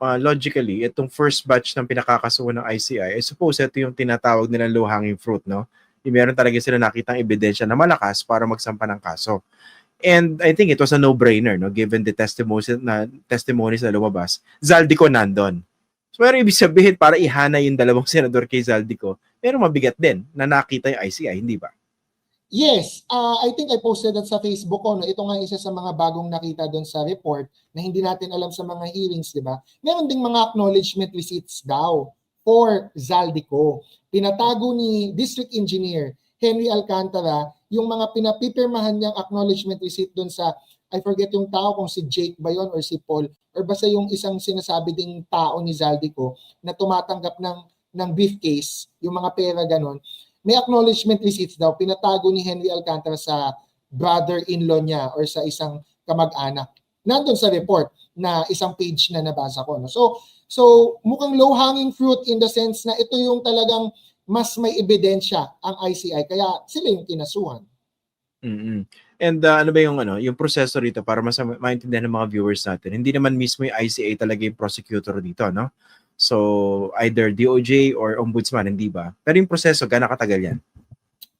uh, logically, itong first batch ng pinakakasuhan ng ICI, I suppose ito yung tinatawag nilang low-hanging fruit, no? Yung meron talaga sila nakitang ebidensya na malakas para magsampa ng kaso. And I think it was a no-brainer, no? Given the testimonies na, testimonies na lumabas. Zaldico nandun. So, pero ibig sabihin, para ihana yung dalawang senador kay Zaldico, pero mabigat din na nakita yung ICI, hindi ba? Yes, uh, I think I posted that sa Facebook ko. No? Ito nga isa sa mga bagong nakita doon sa report na hindi natin alam sa mga hearings, di ba? Meron ding mga acknowledgement receipts daw for Zaldico. Pinatago ni District Engineer Henry Alcantara yung mga pinapipirmahan niyang acknowledgement receipt doon sa, I forget yung tao kung si Jake ba yun or si Paul, or basta yung isang sinasabi ding tao ni Zaldico na tumatanggap ng, ng briefcase, yung mga pera ganon may acknowledgement receipts daw pinatago ni Henry Alcantara sa brother-in-law niya or sa isang kamag-anak. Nandun sa report na isang page na nabasa ko. No? So, so mukhang low-hanging fruit in the sense na ito yung talagang mas may ebidensya ang ICI kaya sila yung kinasuhan. Mm-hmm. And uh, ano ba yung ano, yung proseso rito para mas maintindihan ng mga viewers natin. Hindi naman mismo yung ICA talaga yung prosecutor dito, no? So, either DOJ or Ombudsman, hindi ba? Pero yung proseso, gano'ng katagal yan?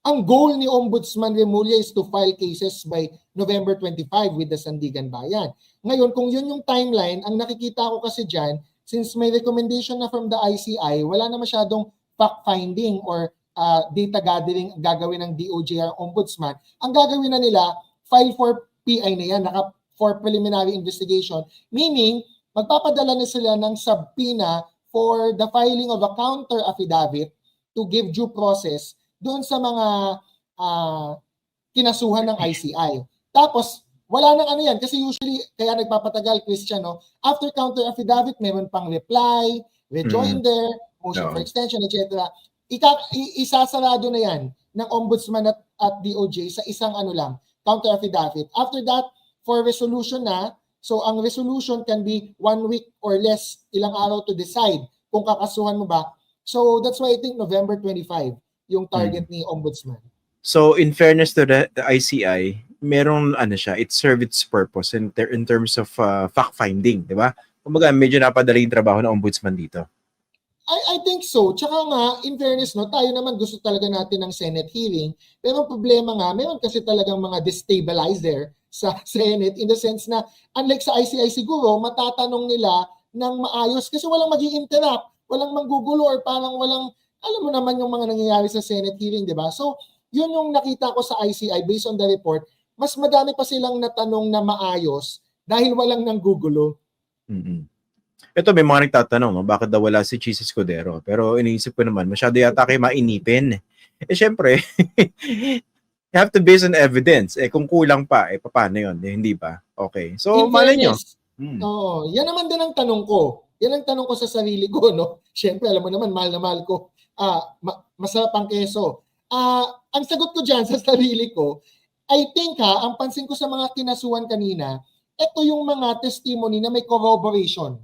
Ang goal ni Ombudsman Remulla is to file cases by November 25 with the Sandigan Bayan. Ngayon, kung yun yung timeline, ang nakikita ko kasi dyan, since may recommendation na from the ICI, wala na masyadong fact-finding or uh, data gathering gagawin ng DOJ or Ombudsman. Ang gagawin na nila, file for PI na yan, naka for preliminary investigation, meaning magpapadala na sila ng subpoena for the filing of a counter affidavit to give due process doon sa mga uh, kinasuhan ng ICI. Tapos, wala nang ano yan kasi usually kaya nagpapatagal Christian no after counter affidavit meron pang reply rejoinder mm. motion no. for extension etc Ika, isasarado na yan ng ombudsman at, at DOJ sa isang ano lang counter affidavit after that for resolution na So ang resolution can be one week or less, ilang araw to decide kung kakasuhan mo ba. So that's why I think November 25 yung target hmm. ni Ombudsman. So in fairness to the, the ICI, merong ano siya, it served its purpose in, ter- in terms of uh, fact-finding, di ba? Kumbaga, medyo napadali yung trabaho ng ombudsman dito. I, I think so. Tsaka nga, in fairness, no, tayo naman gusto talaga natin ng Senate hearing. Pero problema nga, meron kasi talagang mga destabilizer sa Senate in the sense na unlike sa ICI siguro, matatanong nila ng maayos kasi walang magi interrupt walang manggugulo or parang walang, alam mo naman yung mga nangyayari sa Senate hearing, di ba? So, yun yung nakita ko sa ICI based on the report, mas madami pa silang natanong na maayos dahil walang nanggugulo. Mm-hmm. Ito may mga nagtatanong, no, bakit daw wala si Cheese Escudero? Pero iniisip ko naman, masyado yata kayo mainipin. Eh syempre, you have to base on evidence. Eh kung kulang pa, eh paano yun? Eh, hindi ba? Okay. So, malay nyo. Hmm. Oo. Yan naman din ang tanong ko. Yan ang tanong ko sa sarili ko, no? Siyempre, alam mo naman, mahal na mahal ko. Ah, ma- masarap ang keso. Ah, ang sagot ko diyan sa sarili ko, I think ha, ang pansin ko sa mga kinasuhan kanina, ito yung mga testimony na may corroboration.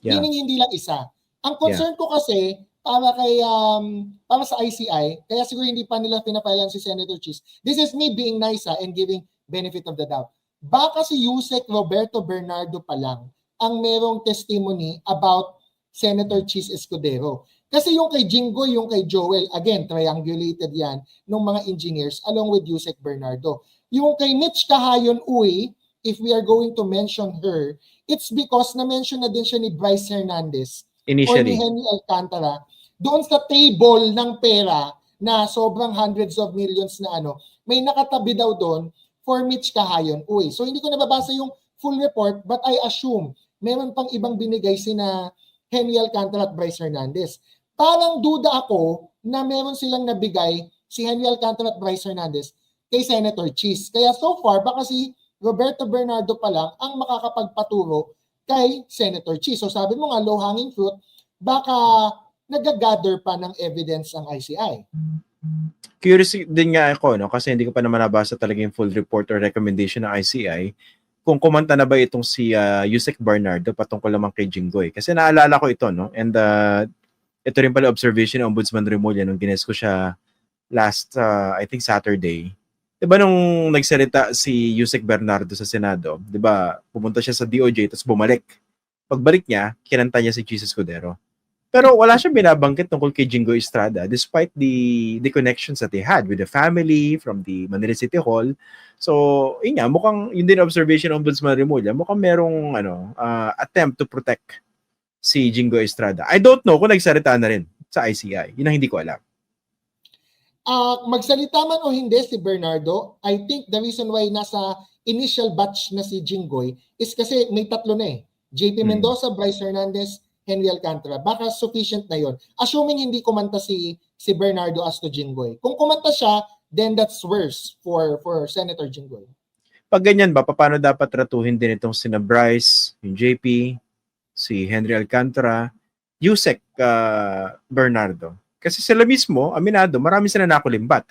Yeah. Meaning hindi lang isa. Ang concern yeah. ko kasi, para kay um, para sa ICI, kaya siguro hindi pa nila pinapailan si Senator Cheese. This is me being nice ha, and giving benefit of the doubt. Baka si Yusek Roberto Bernardo pa lang ang merong testimony about Senator Cheese Escudero. Kasi yung kay Jingo, yung kay Joel, again, triangulated yan ng mga engineers along with Yusek Bernardo. Yung kay Mitch Kahayon Uy, if we are going to mention her, it's because na-mention na din siya ni Bryce Hernandez Initially. or ni Henry Alcantara doon sa table ng pera na sobrang hundreds of millions na ano, may nakatabi daw doon for Mitch Kahayon. Uy, so hindi ko nababasa yung full report but I assume meron pang ibang binigay sina Henry Alcantara at Bryce Hernandez. Parang duda ako na meron silang nabigay si Henry Alcantara at Bryce Hernandez kay Senator Cheese. Kaya so far, baka si Roberto Bernardo pa lang ang makakapagpaturo kay Senator Cheese. So sabi mo nga, low-hanging fruit, baka nagagather pa ng evidence ang ICI. Curious din nga ako, no? kasi hindi ko pa naman nabasa talaga yung full report or recommendation ng ICI kung kumanta na ba itong si uh, Yusek Bernardo patungkol naman kay Jinggoy. Kasi naalala ko ito, no? And uh, ito rin pala observation ng Ombudsman Remulla nung gines ko siya last, uh, I think Saturday. Diba nung nagsalita si Yusek Bernardo sa Senado, diba pumunta siya sa DOJ tapos bumalik pagbalik niya, kinanta niya si Jesus Cordero. Pero wala siyang binabanggit tungkol kay Jingo Estrada despite the the connections that he had with the family from the Manila City Hall. So, yun nga, mukhang, yun din observation ng Ombudsman Remulla, mukhang merong ano, ah, attempt to protect si Jingo Estrada. I don't know kung nagsalita na rin sa ICI. Yun ang hindi ko alam. Ah, magsalita man o hindi si Bernardo, I think the reason why nasa initial batch na si Jinggoy is kasi may tatlo na eh. JP Hmm. Mendoza, Bryce Hernandez, Henry Alcantara. Baka sufficient na yon. Assuming hindi kumanta si si Bernardo as to Jinggoy. Kung kumanta siya, then that's worse for for Senator Jinggoy. Pag ganyan ba, paano dapat tratuhin din itong sina Bryce, yung JP, si Henry Alcantara, Yusek ah, Bernardo? Kasi sila mismo, aminado, marami sila nakulimbat.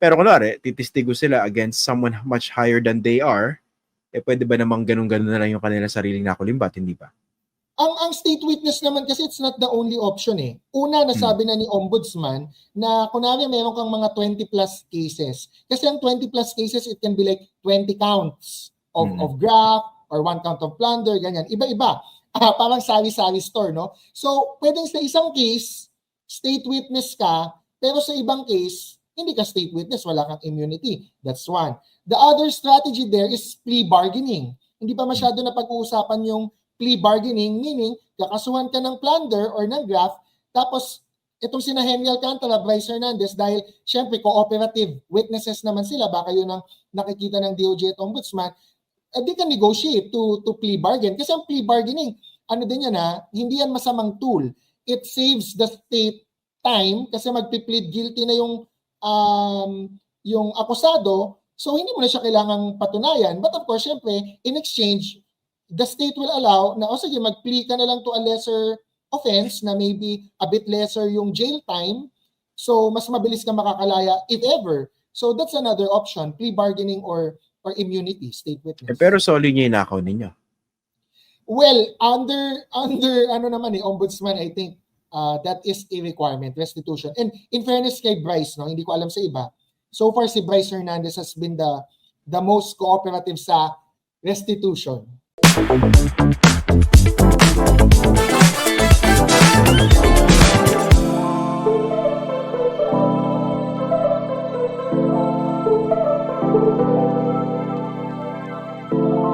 Pero kunwari, titistigo sila against someone much higher than they are, eh pwede ba namang ganun-ganun na lang yung kanilang sariling nakulimbat, hindi ba? Ang ang state witness naman kasi it's not the only option eh. Una, nasabi na ni Ombudsman na kunwari meron kang mga 20 plus cases. Kasi ang 20 plus cases, it can be like 20 counts of, Mhm. of graft or one count of plunder, ganyan. Iba-iba. Ah, parang sari-sari store, no? So, pwedeng sa isang case, state witness ka, pero sa ibang case, hindi ka state witness, wala kang immunity. That's one. The other strategy there is plea bargaining. Hindi pa masyado na pag-uusapan yung plea bargaining, meaning kakasuhan ka ng plunder or ng graft, tapos itong sina Henry Alcantara, Bryce Hernandez, dahil syempre cooperative witnesses naman sila, baka yun ang nakikita ng DOJ at Ombudsman, eh, they can negotiate to, to plea bargain. Kasi ang plea bargaining, ano din yan ha, hindi yan masamang tool. It saves the state time kasi magpi-plead guilty na yung um, yung akusado, so hindi mo na siya kailangang patunayan. But of course, syempre, in exchange, the state will allow na, o sige, mag-plea ka na lang to a lesser offense na maybe a bit lesser yung jail time. So, mas mabilis ka makakalaya if ever. So, that's another option, plea bargaining or or immunity, state witness. Eh, pero solid niya yung nakaw ninyo. Well, under under ano naman eh ombudsman I think uh, that is a requirement restitution. And in fairness kay Bryce no, hindi ko alam sa iba. So far si Bryce Hernandez has been the the most cooperative sa restitution. Thank you.